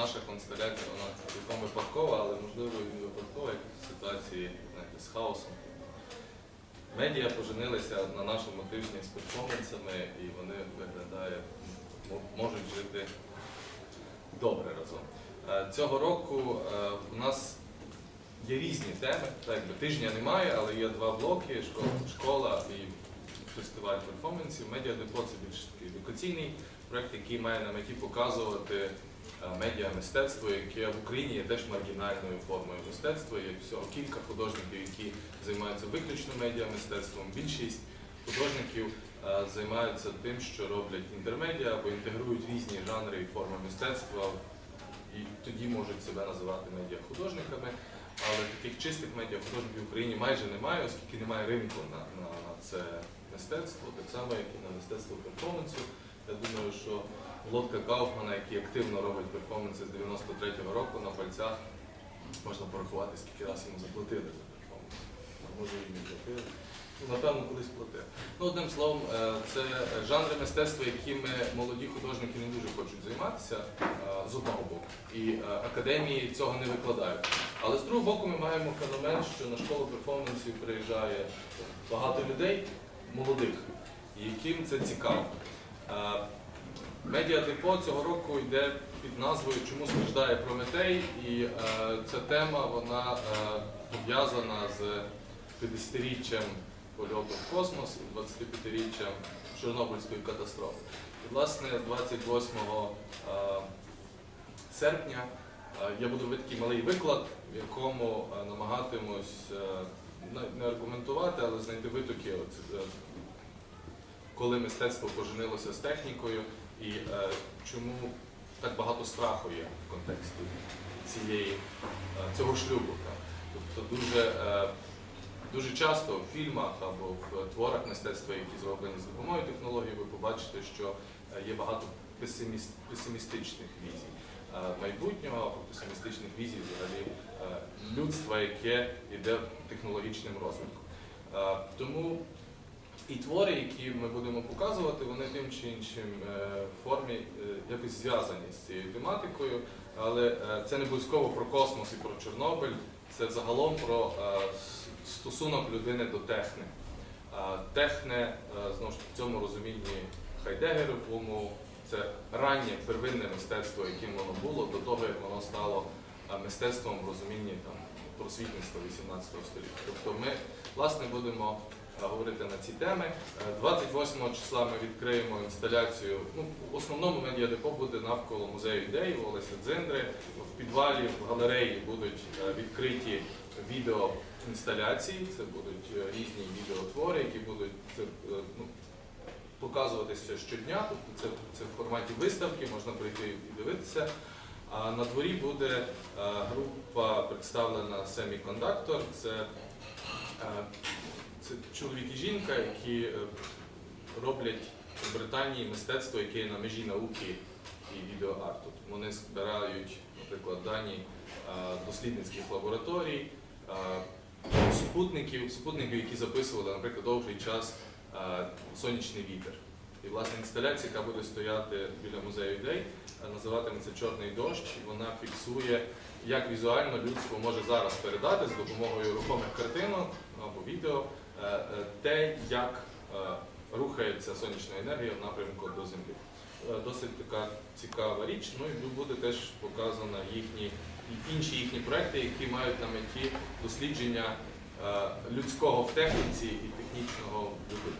наша констеляція, вона цілком випадкова, але можливо і не випадкова, як в ситуації знаєте, з хаосом. Медіа поженилися на нашому тижні з перформансами, і вони виглядає, можуть жити добре разом. Е, Цього року е, у нас є різні теми. Так, якби тижня немає, але є два блоки: школа, і фестиваль перформансів. Медіа депо це більш такий едукаційний проект, який має на меті показувати е, медіа мистецтво, яке в Україні є теж маргінальною формою мистецтва. Є всього кілька художників, які займаються виключно медіа мистецтвом. Більшість художників е, займаються тим, що роблять інтермедіа або інтегрують різні жанри і форми мистецтва, і тоді можуть себе називати медіахудожниками. Але таких чистих медіахудожників в Україні майже немає, оскільки немає ринку на, на це мистецтво, так само, як і на мистецтво перформансу. Я думаю, що Володка Кауфмана, який активно робить перформанси з 93-го року на пальцях, можна порахувати, скільки раз йому заплатили за перформанс. Може і не платили. Ну, Напевно, колись платив. Ну, одним словом, е, це жанри мистецтва, якими молоді художники не дуже хочуть займатися е, з одного боку. І е, академії цього не викладають. Але з другого боку, ми маємо феномен, що на школу перформансів приїжджає багато людей, молодих, яким це цікаво. Медіа депо цього року йде під назвою Чому страждає Прометей? І е, ця тема вона е, пов'язана з 50-річчям польоту в космос і 25-річчям Чорнобильської катастрофи. І, власне, 28 е, серпня е, я буду робити такий малий виклад, в якому е, намагатимусь е, не- аргументувати, але знайти витоки, оці- е, коли мистецтво поженилося з технікою і е, чому так багато страху є в контексті цієї, е, цього шлюбу. Так. Тобто дуже, е, дуже часто в фільмах або в творах мистецтва, які зроблені з допомогою технологій, ви побачите, що е, є багато песиміст, песимістичних візій е, майбутнього або песимістичних візій взагалі людства, яке йде технологічним розвитком. Тому і твори, які ми будемо показувати, вони тим чи іншим е, формі е, якось зв'язані з цією тематикою, але е, це не обов'язково про космос і про Чорнобиль, це загалом про стосунок людини до техни. Техне, знову ж таки, в цьому розумінні Хайдегеровому, це раннє первинне мистецтво, яким воно було, до того, як воно стало мистецтвом в розумінні там, просвітництва 18 століття. Тобто ми, власне, будемо говорити на ці теми. Е, 28 числа ми відкриємо інсталяцію. Ну, в основному медіадепо буде навколо музею ідей у Олеся Дзиндри. В підвалі, в галереї будуть е, відкриті відеоінсталяції. Це будуть е, різні відеотвори, які будуть е, ну, показуватися щодня. Тобто це, це в форматі виставки, можна прийти і дивитися. А на дворі буде е, група представлена Semiconductor. Це е, це чоловік і жінка, які е, роблять в Британії мистецтво, яке на межі науки і відеоарту. Вони збирають, наприклад, дані е, дослідницьких лабораторій, е, супутників, супутників, які записували, наприклад, довгий час сонячний вітер. І власне інсталяція, яка буде стояти біля музею ідей, називатиметься Чорний дощ. І вона фіксує, як візуально людство може зараз передати з допомогою рухомих картинок або відео те, як е, рухається сонячна енергія в напрямку до Землі. Е, Досить така цікава річ. Ну і буде теж показано їхні інші їхні проекти, які мають на меті дослідження е, людського в техніці і технічного людині.